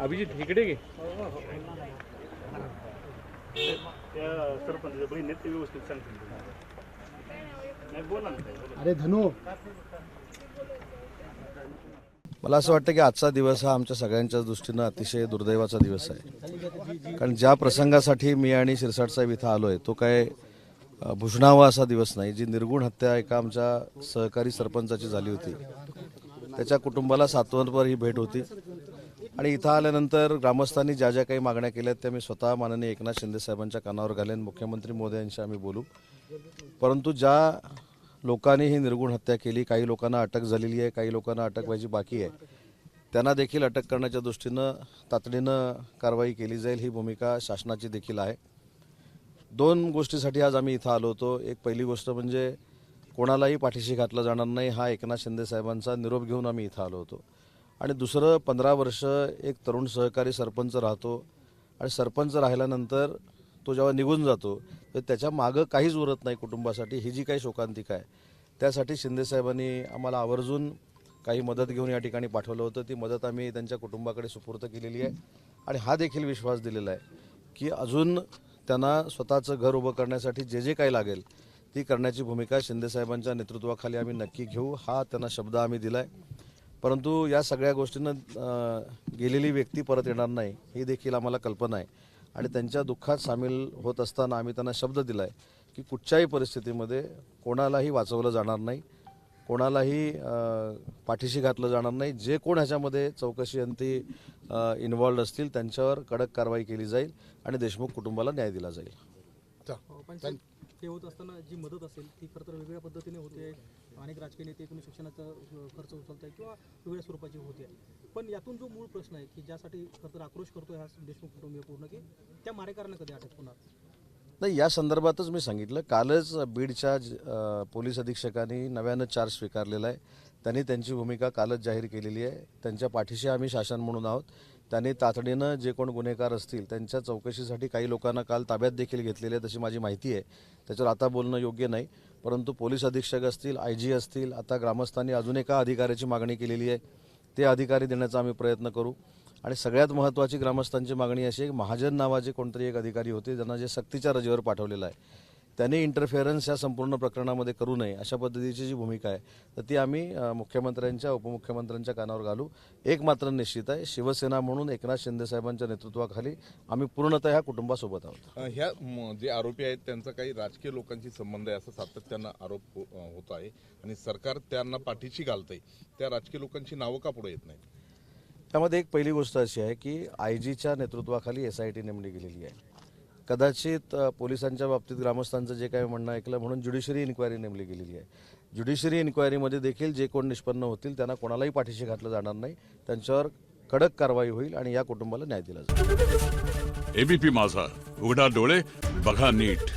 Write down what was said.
अभिजित इकडे घे. त्या सरपंच बहिणी ते व्यवस्थित सांगतील. नाही बोला ना ताई, बोला. अरे धनु. मला असं वाटतं की आजचा दिवस हा आमच्या सगळ्यांच्या दृष्टीनं अतिशय दुर्दैवाचा दिवस आहे. कारण ज्या प्रसंगासाठी मी आणि शिरसाट साहेब इथं आलो आहे तो काय भुषणावा असा दिवस नाही. जी निर्गुण हत्या एका आमच्या सहकारी सरपंचाची झाली होती त्याच्या कुटुंबाला सातवनपर ही भेट होती. आणि इथं आल्यानंतर ग्रामस्थांनी ज्या ज्या काही मागण्या केल्या त्या मी स्वतः माननीय एकनाथ शिंदे साहेबांच्या कानावर घालेन. मुख्यमंत्री मोदयांशी आम्ही बोलू. परंतु ज्या लोकांनी ही निर्गुण हत्या केली काही लोकांना अटक झालेली आहे काही लोकांना अटक व्हायची बाकी आहे त्यांना देखील अटक करण्याच्या दृष्टीनं तातडीनं कारवाई केली जाईल ही भूमिका शासनाची देखील आहे. दोन गोष्टीसाठी आज आम्ही इथं आलो होतो. एक पहिली गोष्ट म्हणजे कोणालाही पाठीशी घातलं जाणार नाही हा एकनाथ शिंदे साहेबांचा निरोप घेऊन आम्ही इथं आलो होतो. आणि दुसरं पंधरा वर्ष एक तरुण सहकारी सरपंच राहतो आणि सरपंच राहिल्यानंतर तो जेव्हा निघून जातो तर त्याच्या मागं काहीच उरत नाही कुटुंबासाठी. ही जी काही शोकांतिका आहे त्यासाठी शिंदेसाहेबांनी आम्हाला आवर्जून काही मदत घेऊन या ठिकाणी पाठवलं होतं. ती मदत आम्ही त्यांच्या कुटुंबाकडे सुपूर्त केलेली आहे. आणि हा देखील विश्वास दिलेला आहे की अजून त्यांना स्वतःचं घर उभं करण्यासाठी जे जे काही लागेल ती करण्याची भूमिका शिंदेसाहेबांच्या नेतृत्वाखाली आम्ही नक्की घेऊ. हा त्यांना शब्द आम्ही दिला आहे परंतु या सगळ्या गोष्टींना गेलेली व्यक्ती परत येणार नाही ही देखील आम्हाला कल्पना आहे. आणि त्यांच्या दुःखात सामील होत असताना आम्ही त्यांना शब्द दिला आहे की कुठच्याही परिस्थितीमध्ये कोणालाही वाचवलं जाणार नाही कोणालाही पाठीशी घातलं जाणार नाही. जे कोण ह्याच्यामध्ये चौकशी अंती इन्व्हॉल्ड असतील त्यांच्यावर कडक कारवाई केली जाईल आणि देशमुख कुटुंबाला न्याय दिला जाईल. ते होत असताना जी मदत असेल ती खरं तर वेगवेगळ्या पद्धतीने होते. अनेक राजकीय नेते एकूण शिक्षणाचा खर्च उचलत आहे किंवा वेगळ्या स्वरूपाची होते. पण यातून जो मूळ प्रश्न आहे की ज्यासाठी खरं तर आक्रोश करतो हा देशमुख कुटुंबीय पूर्ण की त्या मारेकारांना कधी अटक होणार? नाही या संदर्भातच मी सांगितलं. कालच बीडच्या पोलीस अधीक्षकांनी नव्यानं चार्ज स्वीकारलेला आहे. त्यांनी त्यांची भूमिका कालच जाहीर केलेली आहे. त्यांच्या पाठीशी आम्ही शासन म्हणून आहोत. त्यांनी तातडीनं जे कोण गुन्हेगार असतील त्यांच्या चौकशीसाठी काही लोकांना काल ताब्यात देखील घेतलेले आहे तशी माझी माहिती आहे. त्याच्यावर आता बोलणं योग्य नाही परंतु पोलीस अधीक्षक असतील आय जी असतील आता ग्रामस्थांनी अजून एका अधिकाऱ्याची मागणी केलेली आहे. ते अधिकारी देण्याचा आम्ही प्रयत्न करू. आणि सगळ्यात महत्त्वाची ग्रामस्थांची मागणी अशी एक महाजन नावाचे कोणतरी एक अधिकारी होते ज्यांना जे सक्तीच्या रजेवर पाठवलेलं आहे. त्यांनी इंटरफेरन्स या संपूर्ण प्रकरणामध्ये करू नये अशा पद्धतीची जी भूमिका आहे तर ती आम्ही मुख्यमंत्र्यांच्या उपमुख्यमंत्र्यांच्या कानावर घालू. एक मात्र निश्चित आहे शिवसेना म्हणून एकनाथ शिंदे साहेबांच्या नेतृत्वाखाली आम्ही पूर्णतः ह्या कुटुंबासोबत आहोत. ह्या जे आरोपी आहेत त्यांचा काही राजकीय लोकांशी संबंध आहे असं सातत्यानं आरोप हो- होत आहे. आणि सरकार त्यांना पाठीशी घालतंय. त्या राजकीय लोकांची नावं का पुढे येत नाहीत? त्यामध्ये एक पहिली गोष्ट अशी आहे की आय जीच्या नेतृत्वाखाली एस आय टी नेमली गेलेली आहे. कदाचित पोलिसांच्या बाबतीत ग्रामस्थांचं जे काही म्हणणं ऐकलं म्हणून ज्युडिशरी इन्क्वायरी नेमली गेलेली आहे. ज्युडिशरी इन्क्वायरीमध्ये देखील जे कोण निष्पन्न होतील त्यांना कोणालाही पाठीशी घातलं जाणार नाही. त्यांच्यावर कडक कारवाई होईल आणि या कुटुंबाला न्याय दिला जाईल. एबीपी माझा उघडा डोळे बघा नीट.